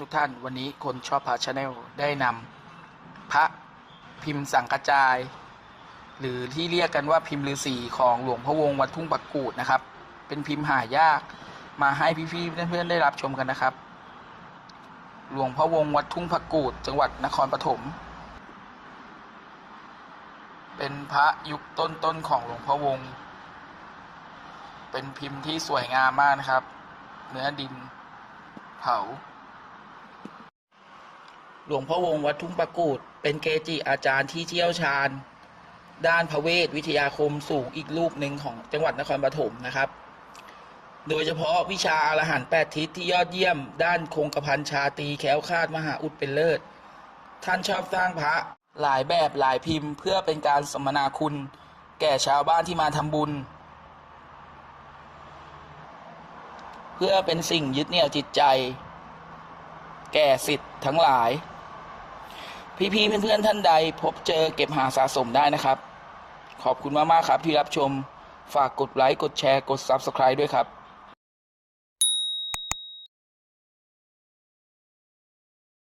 ทุกท่าน วันนี้คนชอบพระชาแนลได้นำพระพิมพ์สังกระจาย หรือที่เรียกกันว่าพิมพ์ฤาษีของหลวงพ่อวงวัดทุ่งปักกูดนะครับ เป็นพิมพ์หายากมาให้พี่ๆเพื่อนๆได้รับชมกันนะครับ หลวงพ่อวงวัดทุ่งปักกูด จังหวัดนครปฐมเป็นพระยุคต้นๆของหลวงพ่อวงเป็นพิมพ์ที่สวยงามมากนะครับ เนื้อดินเผา หลวงพ่อวงวัดทุ่งประกูดเป็นเกจิอาจารย์ที่เชี่ยวชาญ ด้านพระเวทวิทยาคมสูงอีกรูปหนึ่งของจังหวัดนครปฐมนะครับ โดยเฉพาะวิชาอรหันต์แปดทิศที่ยอดเยี่ยม ด้านคงกระพันชาตรีแคล้วคลาดมหาอุดเป็นเลิศ ท่านชอบสร้างพระหลายแบบหลายพิมพ์เพื่อเป็นการสมนาคุณ แก่ชาวบ้านที่มาทำบุญ เพื่อเป็นสิ่งยึดเหนี่ยวจิตใจ แก่สิทธิ์ทั้งหลาย พี่ๆเพื่อนๆท่านใด พบเจอเก็บหาสะสมได้นะครับ ขอบคุณมากๆครับที่รับชมฝากกดไลค์กดแชร์กด Subscribe ด้วยครับ